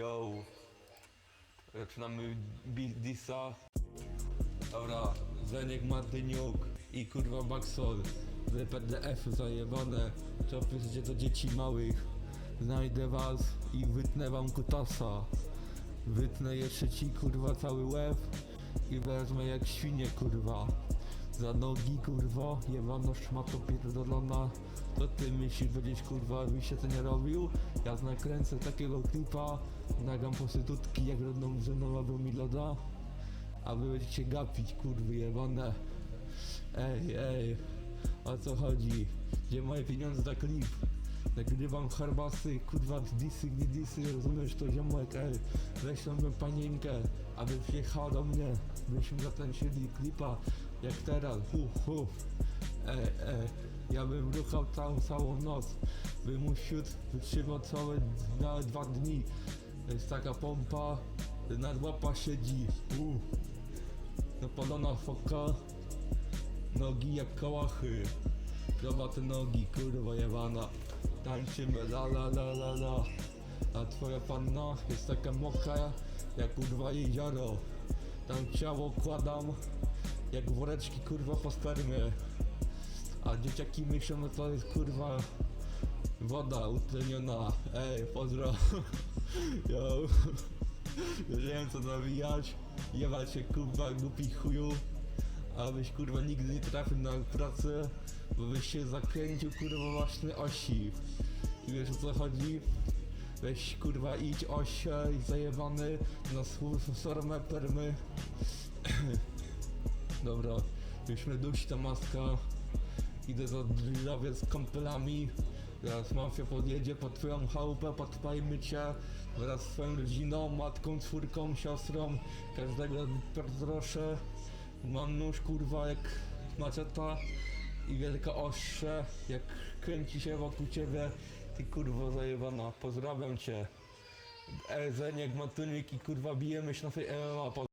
Yo. Zaczynamy bi- disa. Dobra, Zeniek Martyniuk i kurwa. Wy PDF zajebane. Czopyście do dzieci małych. Znajdę was i wytnę wam kutasa. Wytnę jeszcze ci kurwa cały łeb i wezmę jak świnie kurwa. Za nogi kurwa, jebano szmato pierdolona. To ty myślisz będziesz kurwa mi się to nie robił? Ja nakręcę takiego klipa, nagram prostytutki jak rodną żoną albo mi loda. A wy będziecie gapić kurwy jebane. Ej, ej, o co chodzi? Gdzie moje pieniądze za klip? Nagrywam herbasy, kurwa disy, nie disy, rozumiesz to ziomek, ej Weź moją panienkę, aby przyjechała do mnie Byśmy zatańczyli klipa, jak teraz, hu, hu. Ej, ej, ja bym ruchał całą, całą noc Bym mu siód wytrzymał całe nawet dwa dni. Jest taka pompa, nad łapa siedzi, uh. Napalona foka, nogi jak kałachy. Krowa te nogi, kurwa jebana Tańczymy la la la la la. A twoja panna jest taka mokra jak kurwa jezioro. Tam ciało kładam jak woreczki kurwa po spermie. A dzieciaki myślą, że to jest kurwa woda utleniona. Ej, pozdro. Yo. Nie wiem co nawijać. Jebać się kurwa głupi chuju Abyś kurwa nigdy nie trafił na pracę, bo byś się zakręcił kurwa właśnie osi. I wiesz o co chodzi? Weź kurwa idź osie i zajebany na sormę permy. Dobra, już mnie dusi ta maska. Idę za drżawie z kąpelami. Teraz mafia podjedzie pod twoją chałupę, podpajmy cię wraz z swoją rodziną, matką, czwórką, siostrą. Każdego proszę. Mam nóż kurwa jak maczeta i wielka ostrze jak kręci się wokół ciebie. Ty kurwa zajebana, pozdrawiam cię. E, Zeniek, Matunik i kurwa bijemy się na tej MMA.